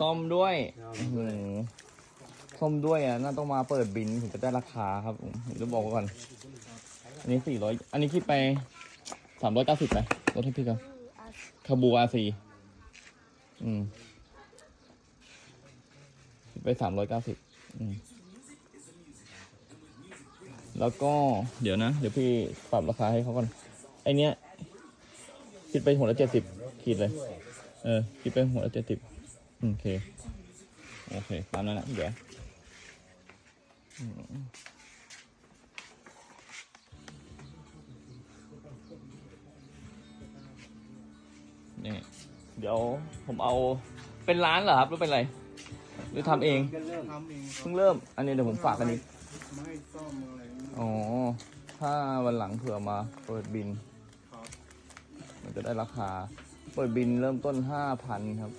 ส้มด้วยอื้อหือส้มด้วยอะน่าต้องมาเปิดบินถึงจะได้ราคาครับผมเดี๋ยวบอกไว้ก่อน อันนี้สี่ร้อยอันนี้คิดไปสามร้อยเก้าสิบไหมลดให้พี่ครับคาบูอาซีอืมคิดไปสามร้อยเก้าสิบอืมแล้วก็เดี๋ยวนะ เดี๋ยวพี่ปรับราคาให้เขาก่อนไอเนี้ยคิดไปหัวละเจ็ดสิบขีดเลย เออคิดไปหัวละเจ็ดสิบ โอเค โอเค ตามนั้นนะเดี๋ยวอืมนี่เดี๋ยวผมเอาเป็นร้านเหรอครับหรือเป็นอะไร หรือทำเองก็เริ่มทำเองเพิ่งเริ่ม อันนี้เดี๋ยวผมฝากอันนี้ ไม่ให้ซ่อมอะไรอย่างเงี้ยอ๋อ ถ้าวันหลังเผื่อมาเปิดบิน ครับมันจะได้ราคา เปิดบินเริ่มต้นห้าพันครับ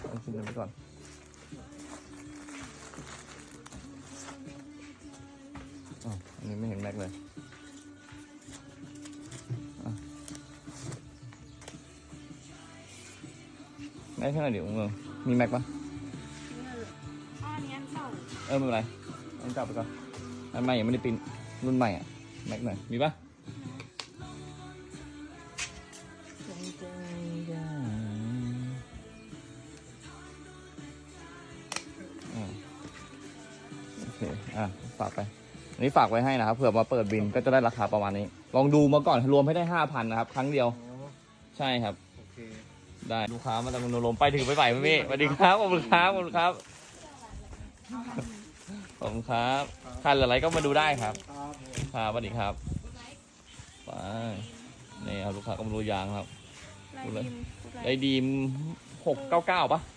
เอาชิ้นนี้ไปก่อนอ๋ออันนี้ไม่เห็นแม็กเลยอะแม็กแค่ไหนเดี๋ยวเมืองมีแม็กปะอ้อเนี้ยเก่าเออไม่เป็นไรอันเก่าไปก่อนอันใหม่ยังไม่ได้ปริ้นรุ่นใหม่อะแม็กหน่อยมีปะอื เค อะ ฝากไป อันนี้ฝากไว้ให้นะครับ เผื่อมาเปิดบินก็จะได้ราคาประมาณนี้ ลองดูมาก่อน รวมให้ได้ห้าพันนะครับ ครั้งเดียวอ๋อใช่ครับ โอเค ได้ลูกค้ามาจากมุนลมไปถึงไปไหวไหมพี่สวัสดีครับ ขอบคุณครับ ขอบคุณครับ ขอบคุณครับคันอะไรก็มาดูได้ครับ ครับผมครับสวัสดีครับ ไป นี่ครับลูกค้าก็มาดูยางครับลายดิมไอดีมหกเก้าเก้าปะใ